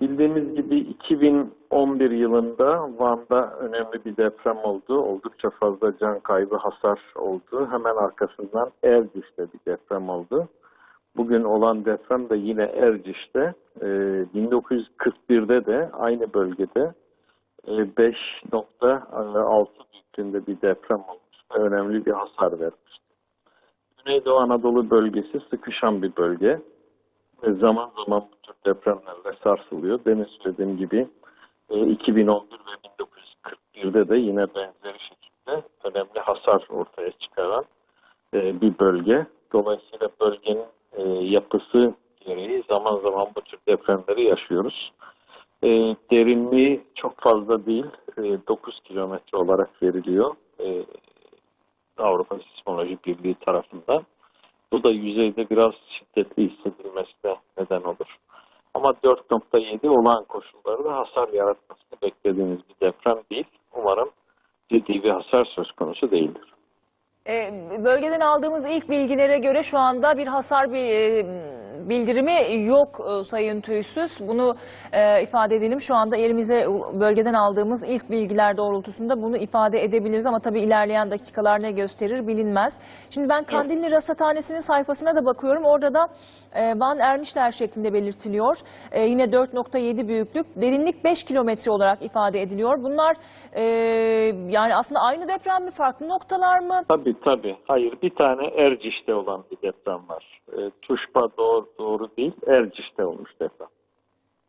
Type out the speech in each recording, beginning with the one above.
Bildiğimiz gibi 2011 yılında Van'da önemli bir deprem oldu. Oldukça fazla can kaybı, hasar oldu. Hemen arkasından Erciş'te bir deprem oldu. Bugün olan deprem de yine Erciş'te. Ee, 1941'de de aynı bölgede e, 5.6 büyüklüğünde bir deprem olmuş önemli bir hasar vermişti. Güneydoğu Anadolu bölgesi sıkışan bir bölge zaman zaman bu tür depremlerle sarsılıyor. Demin söylediğim gibi e, 2011 ve 1941'de de yine benzeri şekilde önemli hasar ortaya çıkaran e, bir bölge. Dolayısıyla bölgenin e, yapısı gereği zaman zaman bu tür depremleri yaşıyoruz. E, derinliği çok fazla değil, e, 9 kilometre olarak veriliyor e, Avrupa Sismoloji Birliği tarafından. Bu da yüzeyde biraz şiddetli hissedilmesine neden olur. Ama 4.7 olan koşullarda hasar yaratmasını beklediğimiz bir deprem değil. Umarım ciddi bir hasar söz konusu değildir. Ee, bölgeden aldığımız ilk bilgilere göre şu anda bir hasar bir e, bildirimi yok e, Sayın Tüysüz. Bunu e, ifade edelim. Şu anda elimize bölgeden aldığımız ilk bilgiler doğrultusunda bunu ifade edebiliriz ama tabii ilerleyen dakikalar ne gösterir bilinmez. Şimdi ben Kandilli Rasathanesi'nin sayfasına da bakıyorum. Orada da e, Van Ermişler şeklinde belirtiliyor. E, yine 4.7 büyüklük, derinlik 5 kilometre olarak ifade ediliyor. Bunlar e, yani aslında aynı deprem mi, farklı noktalar mı? Tabii tabii. Hayır bir tane Erciş'te olan bir deprem var. E, Tuşba doğru, doğru değil, Erciş'te olmuş deprem.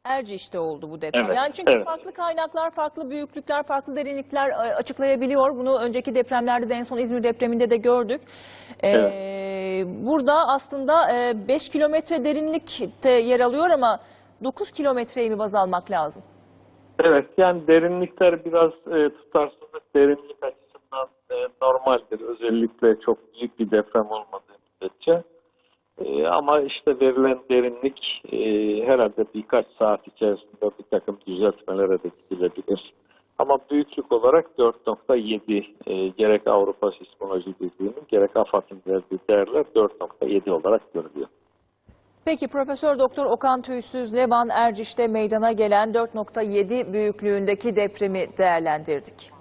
Erciş'te oldu bu deprem. Evet, Yani çünkü evet. farklı kaynaklar, farklı büyüklükler, farklı derinlikler e, açıklayabiliyor. Bunu önceki depremlerde de en son İzmir depreminde de gördük. Ee, Burada aslında 5 kilometre derinlikte yer alıyor ama 9 kilometreyi mi baz almak lazım? Evet yani derinlikler biraz e, tutarsızlık derinlik açısından e, normaldir. Özellikle çok büyük bir deprem olmadığı müddetçe. E, ama işte verilen derinlik e, herhalde birkaç saat içerisinde bir takım düzeltmelere de gidilebilir. Ama büyüklük olarak 4.7 e, gerek Avrupa Sismoloji Birliği'nin gerek AFAD'ın verdiği değerler 4.7 olarak görülüyor. Peki Profesör Doktor Okan Tüysüz Levan Erciş'te meydana gelen 4.7 büyüklüğündeki depremi değerlendirdik.